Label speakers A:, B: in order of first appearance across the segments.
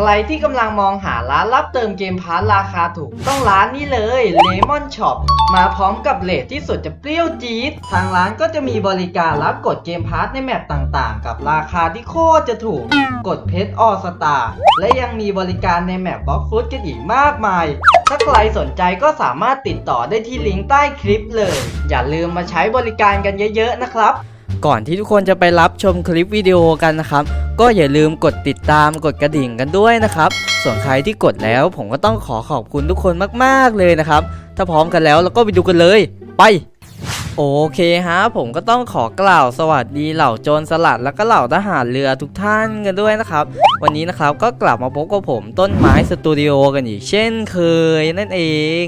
A: ใครที่กำลังมองหาร้านรับเติมเกมพาร์ทราคาถูก ต้องร้านนี้เลย Lemon Shop มาพร้อมกับเลทที่สุดจะเปรี้ยวจี๊ดทางร้านก็จะมีบริการรับกดเกมพาร์ทในแมปต่างๆ กับราคาที่โคตรจะถูก กดเพชรออสตาและยังมีบริการในแมปบล็อกฟุตกันอีกมากมาย ถ้าใครสนใจก็สามารถติดต่อได้ที่ลิงก์ใต้คลิปเลย อย่าลืมมาใช้บริการกันเยอะๆนะครับ
B: ก่อนที่ทุกคนจะไปรับชมคลิปวิดีโอกันนะครับ ก็อย่าลืมกดติดตามกดกระดิ่งกันด้วยนะครับ ส่วนใครที่กดแล้วผมก็ต้องขอขอบคุณทุกคนมากๆเลยนะครับ ถ้าพร้อมกันแล้วเราก็ไปดูกันเลย ไปโอเคฮะผมก็ต้องขอกล่าวสวัสดีเหล่าโจรสลัดและก็เหล่าทหารเรือทุกท่านกันด้วยนะครับ วันนี้นะครับก็กลับมาพบกับผมต้นไม้สตูดิโอกันอีกเช่นเคยนั่นเอง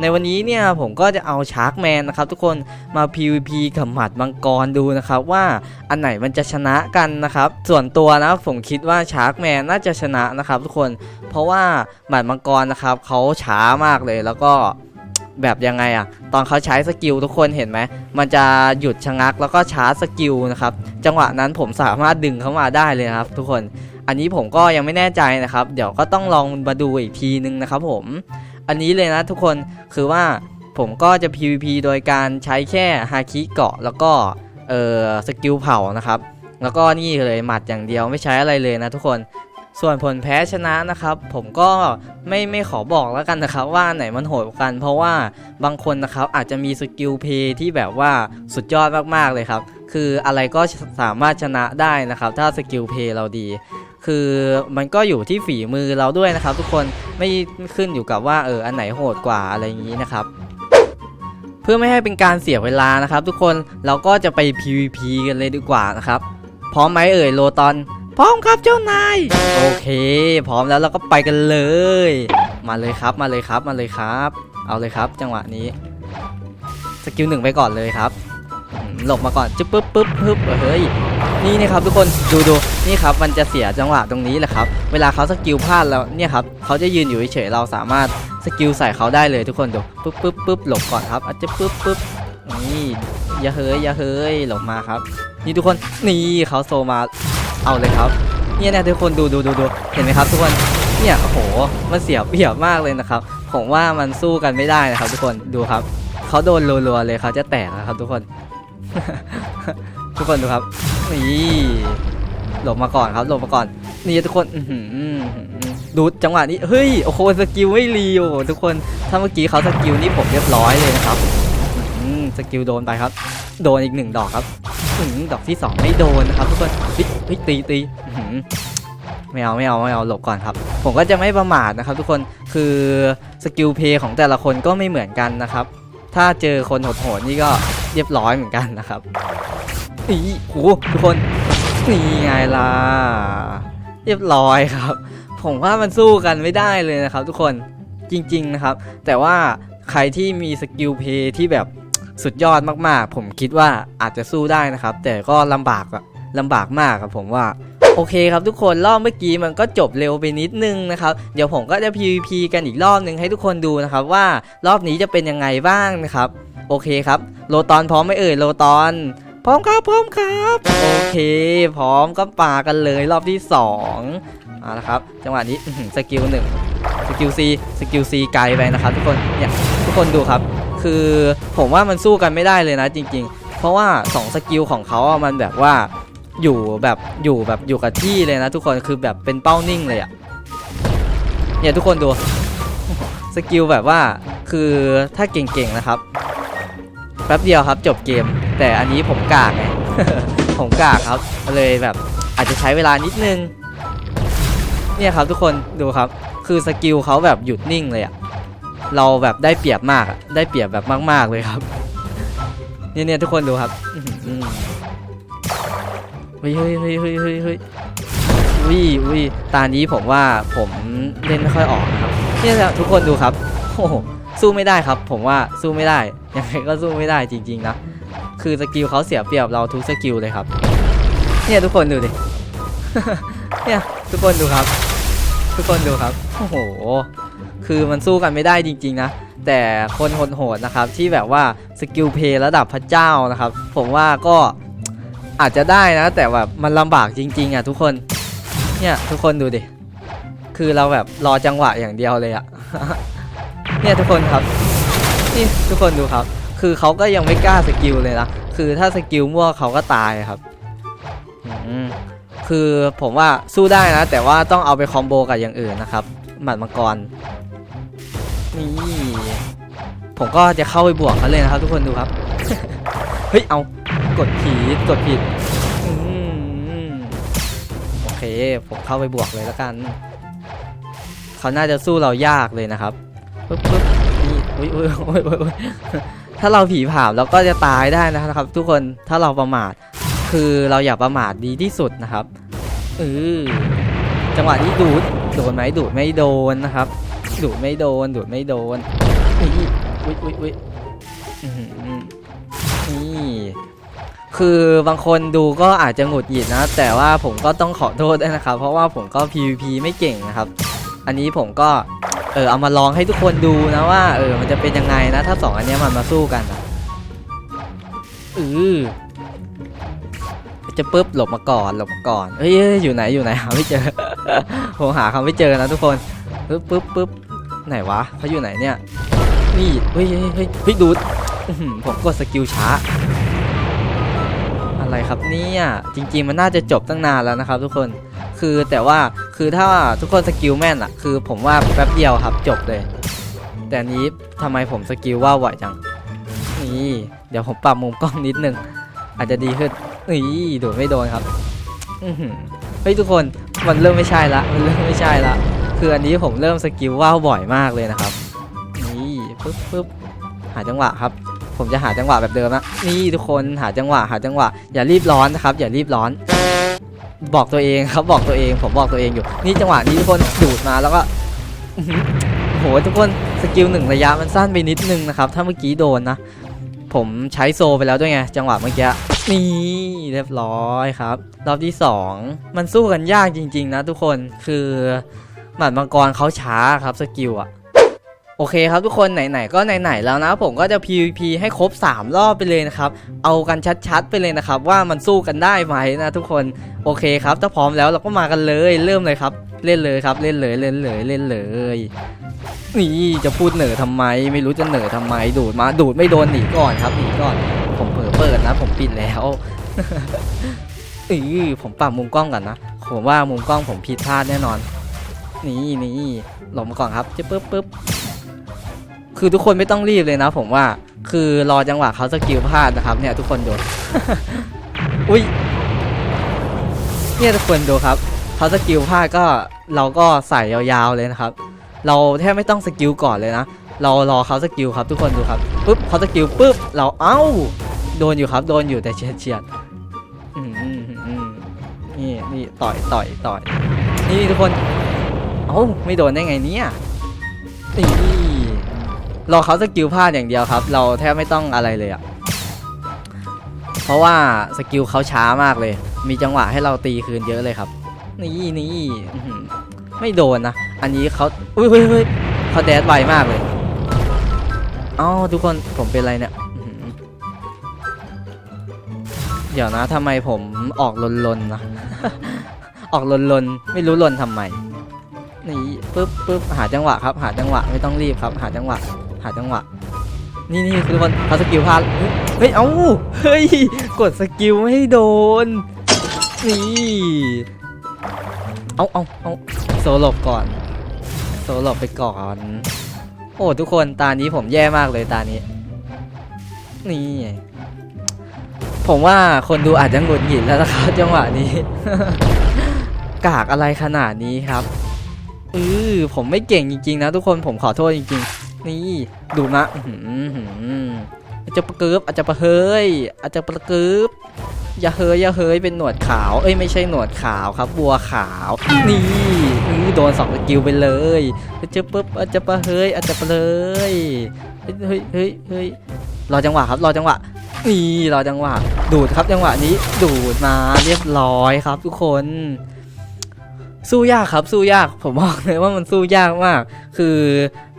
B: ในวันนี้เนี่ยผมก็จะเอาชาร์กแมนนะครับทุกคนมา PVP กับหมัดมังกรดูนะครับว่าอันไหนมันจะชนะกันนะครับ ส่วนตัวนะผมคิดว่าชาร์กแมนน่าจะชนะนะครับทุกคนเพราะว่าหมัดมังกรนะครับเขาช้ามากเลยแล้วก็แบบยังไงอะตอนเขาใช้สกิลทุกคนเห็นไหม มันจะหยุดชะงักแล้วก็ชาร์จสกิลนะครับ จังหวะนั้นผมสามารถดึงเข้ามาได้เลยนะครับ ทุกคน อันนี้ผมก็ยังไม่แน่ใจนะครับ เดี๋ยวก็ต้องลองมาดูอีกทีนึงนะครับผม อันนี้เลยนะทุกคนคือว่าผมก็จะ PVP โดยการใช้แค่ฮาคิเกาะแล้วก็เอ่อสกิลเผานะครับ แล้วก็นี่เลยหมัดอย่างเดียวไม่ใช้อะไรเลยนะทุกคนส่วนผลแพ้ชนะนะครับ ผมก็ไม่ไม่ขอบอกแล้วกันนะครับ ว่าไหนมันโหดกัน เพราะว่าบางคนนะครับอาจจะมีสกิลเพย์ที่แบบว่าสุดยอดมากๆเลยครับ คืออะไรก็สามารถชนะได้นะครับ ถ้าสกิลเพย์เราดี คือมันก็อยู่ที่ฝีมือเราด้วยนะครับ ทุกคนไม่ขึ้นอยู่กับว่าเอออันไหนโหดกว่าอะไรอย่างนี้นะครับ เพื่อไม่ให้เป็นการเสียเวลานะครับ ทุกคนเราก็จะไป PVP กันเลยดีกว่านะครับ พร้อมไหมเอ่ยโลตอน พร้อมครับเจ้านายโอเค พร้อมแล้วเราก็ไปกันเลย มาเลยครับมาเลยครับมาเลยครับ เอาเลยครับ จังหวะนี้สกิลหนึ่งไปก่อนเลยครับ หลบมาก่อนจึ๊บปึ๊บปึ๊บปึ๊บเฮ้ยนี่นะครับทุกคนดูดูนี่ครับมันจะเสียจังหวะตรงนี้แหละครับเวลาเขาสกิลพลาดแล้วเนี่ยครับเขาจะยืนอยู่เฉยเราสามารถสกิลใส่เขาได้เลยทุกคนดูปึ๊บปึ๊บปึ๊บหลบก่อนครับอาจจะปึ๊บปึ๊บนี่อย่าเฮ้ยอย่าเฮ้ยหลบมาครับ นี่ทุกคนนี่เขาโซมาเอาเลยครับเนี่ยนะทุกคนดูดูดูดูเห็นไหมครับ ทุกคนเนี่ยโอ้โหมันเสียเปรียบมากเลยนะครับผมว่ามันสู้กันไม่ได้นะครับ ทุกคนดูครับเขาโดนรัวๆเลยเขาจะแตกนะครับทุกคน ทุกคนดูครับ นี่หลบมาก่อนครับหลบมาก่อน นี่ทุกคนอืดูจังหวะนี้ เฮ้ย โอ้โห สกิลไม่รีโอ้โหทุกคน ถ้าเมื่อกี้เขาสกิลนี่ผมเรียบร้อยเลยนะครับสกิลโดนไปครับ โดนอีกหนึ่งดอกครับอดอกที่สองไม่โดนนะครับทุกคนเฮ้ยเฮ้ยตีตีไม่เอาไม่เอาไม่เอาหลบก่อนครับ ผมก็จะไม่ประมาทนะครับ ทุกคนคือสกิลเพย์ของแต่ละคนก็ไม่เหมือนกันนะครับ ถ้าเจอคนโหดๆนี่ก็เรียบร้อยเหมือนกันนะครับนี่โหทุกคนนี่ไงล่ะเรียบร้อยครับ ผมว่ามันสู้กันไม่ได้เลยนะครับ ทุกคนจริง ๆนะครับ แต่ว่าใครที่มีสกิลเพย์ที่แบบสุดยอดมากๆ ผมคิดว่าอาจจะสู้ได้นะครับ แต่ก็ลำบากอะลำบากมากครับผมว่า โอเคครับทุกคนรอบเมื่อกี้มันก็จบเร็วไปนิดนึงนะครับ เดี๋ยวผมก็จะ PVP กันอีกรอบนึงให้ทุกคนดูนะครับว่ารอบนี้จะเป็นยังไงบ้างนะครับ โอเคครับ โลตอนพร้อมไหมเอ่ยโลตอนพร้อมครับพร้อมครับ โอเค พร้อมก็ปากันเลยรอบที่2เอาละครับ จังหวะนี้สกิลหนึ่งสกิลซีสกิลซีไกลไปนะครับ ทุกคนเนี่ยทุกคนดูครับ คือผมว่ามันสู้กันไม่ได้เลยนะจริง ๆ เพราะว่า 2 สกิลของเขามันแบบว่า อยู่แบบอยู่แบบอยู่กับที่เลยนะทุกคนคือแบบเป็นเป้านิ่งเลยอะเนี่ยทุกคนดูสกิลแบบว่าคือถ้าเก่งๆนะครับแป๊บเดียวครับจบเกม แต่อันนี้ผมกากไงผมกากครับเลยแบบอาจจะใช้เวลานิดนึง เนี่ยครับทุกคนดูครับ คือสกิลเขาแบบหยุดนิ่งเลยอะเราแบบได้เปรียบมากอะได้เปรียบแบบมาก ๆเลยครับเนี่ยเนี่ยทุกคนดูครับอื ฮ้ยเฮ้ยเฮ้ยเฮ้ยเฮ้ยเฮ้ยวิวิตานี้ผมว่าผมเล่นไม่ค่อยออกนะครับเนี่ยทุกคนดูครับโอ้สู้ไม่ได้ครับ ผมว่าสู้ไม่ได้ยังไงก็สู้ไม่ได้จริง ๆ นะ คือสกิลเขาเสียเปรียบเราทุกสกิลเลยครับ เนี่ยทุกคนดูดิเนี่ยทุกคนดูครับ ทุกคนดูครับโอ้โหคือมันสู้กันไม่ได้จริง ๆ นะแต่คนโหดๆนะครับที่แบบว่าสกิลเพย์ระดับพระเจ้านะครับ ผมว่าก็ อาจจะได้นะ แต่แบบมันลำบากจริง ๆ อะ ทุกคน เนี่ยทุกคนดูดิ คือเราแบบรอจังหวะอย่างเดียวเลยอะเนี่ยทุกคนครับ นี่ทุกคนดูครับ คือเขาก็ยังไม่กล้าสกิลเลยนะ คือถ้าสกิลมั่วเขาก็ตายครับคือผมว่าสู้ได้นะ แต่ว่าต้องเอาไปคอมโบกับอย่างอื่นนะครับ หมัดมังกร นี่ ผมก็จะเข้าไปบวกเขาเลยนะครับ ทุกคนดูครับ เฮ้ย เอา กดผิดกดผิดอืมโอเค ผมเข้าไปบวกเลยแล้วกัน เขาน่าจะสู้เรายากเลยนะครับปึ๊บปึ๊บนี่อุ้ยอุ้ยอุ้ยอุ้ยอุ้ยถ้าเราผีผามเราก็จะตายได้นะครับ ทุกคนถ้าเราประมาท คือเราอย่าประมาทดีที่สุดนะครับเออจังหวะนี้ดูดโดนไหมดูดไม่โดนนะครับ ดูดไม่โดน ดูดไม่โดนนี่อุ้ยอุ้ยอุ้ยอื้อหือนี่ คือบางคนดูก็อาจจะหงุดหงิดนะ แต่ว่าผมก็ต้องขอโทษด้วยนะครับ เพราะว่าผมก็ PVP ไม่เก่งนะครับ อันนี้ผมก็เออเอามาลองให้ทุกคนดูนะว่าเออมันจะเป็นยังไงนะ ถ้าสองอันเนี้ยมันมาสู้กันอะเออจะปุ๊บหลบมาก่อนหลบมาก่อนเอ้ยเอ้ยอยู่ไหนอยู่ไหนหาไม่เจอผมหาเขาไม่เจอนะทุกคนปึ๊บปึ๊บปึ๊บไหนวะเขาอยู่ไหนเนี่ยนี่เฮ้ยเฮ้ยเฮ้ยเฮ้ยดูดอื้อหือผมกดสกิลช้า อะไรครับเนี่ยจริงๆมันน่าจะจบตั้งนานแล้วนะครับ ทุกคนคือแต่ว่าคือถ้าทุกคนสกิลแม่นอะคือผมว่าแป๊บเดียวครับจบเลย แต่นี้ทำไมผมสกิลว่าไหวจังนี่เดี๋ยวผมปรับมุมกล้องนิดนึง อาจจะดีขึ้นนี่โดนไม่โดนครับเฮ้ยทุกคนมันเริ่มไม่ใช่ละมันเริ่มไม่ใช่ละคืออันนี้ผมเริ่มสกิลว่าวบ่อยมากเลยนะครับนี่ปึ๊บปึ๊บหาจังหวะครับ ผมจะหาจังหวะแบบเดิมนะนี่ทุกคนหาจังหวะหาจังหวะ อย่ารีบร้อนนะครับ อย่ารีบร้อน บอกตัวเองครับบอกตัวเอง ผมบอกตัวเองอยู่ นี่จังหวะนี้ทุกคนดูดมาแล้วก็โหทุกคนสกิลหนึ่งระยะมันสั้นไปนิดนึงนะครับ ถ้าเมื่อกี้โดนนะผมใช้โซไปแล้วด้วยไงจังหวะเมื่อกี้นี่เรียบร้อยครับ รอบที่สองมันสู้กันยากจริง ๆ นะทุกคนคือหมัดมังกรเขาช้าครับสกิลอะ โอเคครับทุกคนไหนๆก็ไหนๆแล้วนะผมก็จะ PVP ให้ครบ 3 รอบไปเลยนะครับ เอากันชัดๆไปเลยนะครับ ว่ามันสู้กันได้ไหมนะทุกคนโอเคครับถ้าพร้อมแล้วเราก็มากันเลยเริ่มเลยครับ เล่นเลยครับเล่นเลยเล่นเลยเล่นเลยนี่จะพูดเหน่อทำไม ไม่รู้จะเหน่อทำไม ดูดมาดูดไม่โดนหนีก่อนครับหนีก่อน ผมเผลอเปิดนะ ผมปิดแล้วอือผมปรับมุมกล้องก่อนนะผมว่ามุมกล้องผมผิดพลาดแน่นอน นี่นี่หลบมาก่อนครับจะปึ๊บปึ๊บ คือทุกคนไม่ต้องรีบเลยนะ ผมว่า คือรอจังหวะเขาสกิลพลาดนะครับ เนี่ยทุกคนดูอุ้ย เนี่ยทุกคนดูครับ เขาสกิลพลาดก็เราก็ใส่ยาวๆเลยนะครับ เราแทบไม่ต้องสกิลก่อนเลยนะ เรารอเขาสกิลครับทุกคนดูครับ ปุ๊บเขาสกิลปุ๊บ เราเอ้า โดนอยู่ครับ โดนอยู่แต่เฉียดเฉียดอืมอืมอืมนี่นี่ต่อยต่อยต่อย นี่ทุกคน เอ้าไม่โดนได้ไงเนี่ยนี่ รอเขาสกิลพลาดอย่างเดียวครับ เราแทบไม่ต้องอะไรเลยอะเพราะว่าสกิลเขาช้ามากเลย มีจังหวะให้เราตีคืนเยอะเลยครับ นี่นี่ไม่โดนนะ อันนี้เขาอุ้ยเฮ้ยเขาแดดไวมากเลยเอ้าทุกคนผมเป็นอะไรเนี่ยเดี๋ยวนะทำไมผมออกลนลนนะ ออกลนลนๆ ไม่รู้ลนทำไม นี่ปึ๊บปึ๊บหาจังหวะครับ หาจังหวะไม่ต้องรีบครับ หาจังหวะ หาจังหวะ นี่นี่คือคนเขาสกิลพลาดเฮ้ย เอ้า เฮ้ย กดสกิลไม่ให้โดน นี่ เอาเอาเอาโซโลบก่อน โซโลบไปก่อน โอ้ทุกคนตานี้ผมแย่มากเลยตานี้ นี่ ผมว่าคนดูอาจจะหงุดหงิดแล้วนะครับจังหวะนี้ กากอะไรขนาดนี้ครับเออผมไม่เก่งจริงๆนะทุกคนผมขอโทษจริงๆ นี่ ดูนะอื้อาจจะประเกิบอาจจะประเฮยอาจจะประเกิบอย่าเฮยอย่าเฮยเป็นหนวดขาว เอ้ยไม่ใช่หนวดขาวครับ บัวขาว นี่อื้อโดนสองสกิลไปเลยอาจจะปุ๊บอาจจะประเฮยอาจจะประเลยเฮ้ยเฮ้ยเฮ้ยรอจังหวะครับรอจังหวะนี่รอจังหวะ ดูดครับจังหวะนี้ดูดมาเรียบร้อยครับทุกคน สู้ยากครับสู้ยากผมบอกเลยว่ามันสู้ยากมาก คือ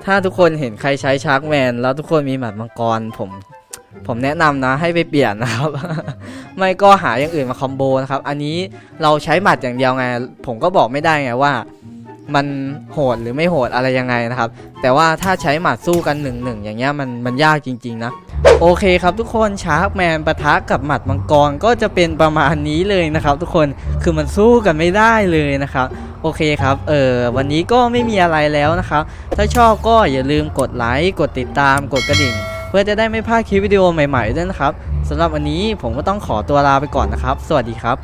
B: ถ้าทุกคนเห็นใครใช้ชาร์กแมนแล้วทุกคนมีหมัดมังกรผมผมแนะนำนะให้ไปเปลี่ยนนะครับ ไม่ก็หาอย่างอื่นมาคอมโบนะครับ อันนี้เราใช้หมัดอย่างเดียวไง ผมก็บอกไม่ได้ไงว่า มันโหดหรือไม่โหดอะไรยังไงนะครับ แต่ว่าถ้าใช้หมัดสู้กันหนึ่งหนึ่งอย่างเงี้ยมันมันยากจริง ๆ นะ โอเคครับทุกคนชาร์กแมนปะทะกับหมัดมังกรก็จะเป็นประมาณนี้เลยนะครับทุกคนคือมันสู้กันไม่ได้เลยนะครับโอเคครับเออวันนี้ก็ไม่มีอะไรแล้วนะครับ ถ้าชอบก็อย่าลืมกดไลค์กดติดตามกดกระดิ่ง เพื่อจะได้ไม่พลาดคลิปวิดีโอใหม่ๆด้วยนะครับสำหรับวันนี้ผมก็ต้องขอตัวลาไปก่อนนะครับ สวัสดีครับ